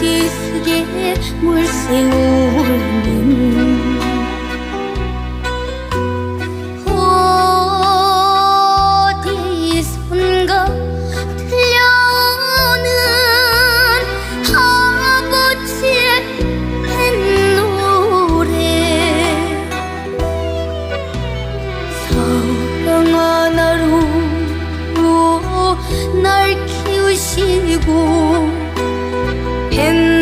기스게 물새오르는 어디선가 들려는 아버지의 노래. 사랑 하나로 날 키우시고 in